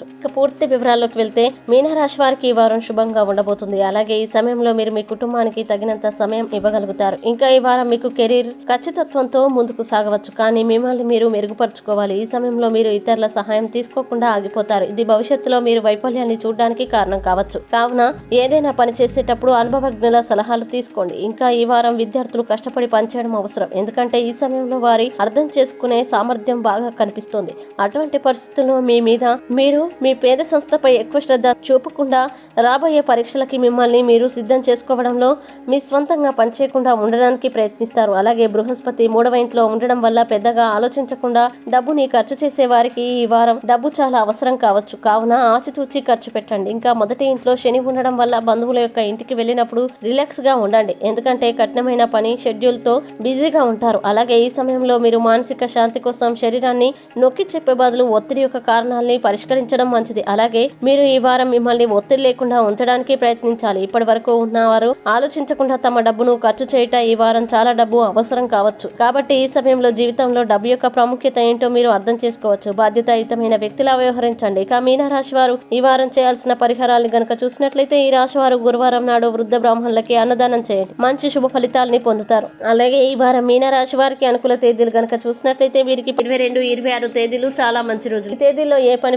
ఇక పూర్తి వివరాల్లోకి వెళ్తే మీనరాశి వారికి ఈ వారం శుభంగా ఉండబోతుంది. అలాగే ఈ సమయంలో మీరు మీ కుటుంబానికి తగినంత సమయం ఇవ్వగలుగుతారు. ఇంకా ఈ వారం మీకు కెరీర్ ఖచ్చితత్వంతో ముందుకు సాగవచ్చు. కానీ మిమ్మల్ని మీరు మెరుగుపరుచుకోవాలి. ఈ సమయంలో మీరు ఇతరుల సహాయం తీసుకోకుండా ఆగిపోతారు. ఇది భవిష్యత్తులో మీరు వైఫల్యాన్ని చూడడానికి కారణం కావచ్చు. కావున ఏదైనా పని చేసేటప్పుడు అనుభవజ్ఞుల సలహాలు తీసుకోండి. ఇంకా ఈ వారం విద్యార్థులు కష్టపడి పనిచేయడం అవసరం. ఎందుకంటే ఈ సమయంలో వారి అర్థం చేసుకునే సామర్థ్యం బాగా కనిపిస్తుంది. అటువంటి పరిస్థితుల్లో మీ మీద మీరు మీ పేద సంస్థపై ఎక్కువ శ్రద్ధ చూపకుండా రాబోయే పరీక్షలకి మిమ్మల్ని మీరు సిద్ధం చేసుకోవడంలో మీ స్వంతంగా పనిచేయకుండా ఉండడానికి ప్రయత్నిస్తారు. అలాగే బృహస్పతి మూడవ ఇంట్లో ఉండడం వల్ల పెద్దగా ఆలోచించకుండా డబ్బుని ఖర్చు చేసే వారికి ఈ వారం డబ్బు చాలా అవసరం కావచ్చు. కావున ఆచితూచి ఖర్చు పెట్టండి. ఇంకా మొదటి ఇంట్లో శని ఉండడం వల్ల బంధువుల యొక్క ఇంటికి వెళ్ళినప్పుడు రిలాక్స్గా ఉండండి. ఎందుకంటే కఠినమైన పని షెడ్యూల్తో బిజీగా ఉంటారు. అలాగే ఈ సమయంలో మీరు మానసిక శాంతి కోసం శరీరాన్ని నొక్కి చెప్పే బదులు ఒత్తిడి యొక్క కారణాలని పరిష్కరించడం మంచిది. అలాగే మీరు ఈ వారం మిమ్మల్ని ఒత్తిడి లేకుండా ఉంచడానికి ప్రయత్నించాలి. ఇప్పటి వరకు ఉన్నవారు ఆలోచించకుండా తమ డబ్బును ఖర్చు చేయట ఈ వారం చాలా డబ్బు అవసరం కావచ్చు. కాబట్టి ఈ సమయంలో జీవితంలో డబ్బు యొక్క ప్రాముఖ్యత ఏంటో మీరు అర్థం చేసుకోవచ్చు. బాధ్యతాయుతమైన వ్యక్తిలా వ్యవహరించండి. ఇక మీనరాశి వారు ఈ వారం చేయాల్సిన పరిహారాలను గనక చూసినట్లయితే ఈ రాశి వారు గురువారం నాడు వృద్ధ బ్రాహ్మణులకి అన్నదానం చేయండి. మంచి శుభ ఫలితాలని పొందుతారు. అలాగే ఈ వారం మీన రాశి వారికి అనుకూల తేదీలు గనక చూసినట్లయితే వీరికి ఇరవై రెండు ఇరవై ఆరు తేదీలు చాలా మంచి రోజులు. ఈ తేదీల్లో ఏ పని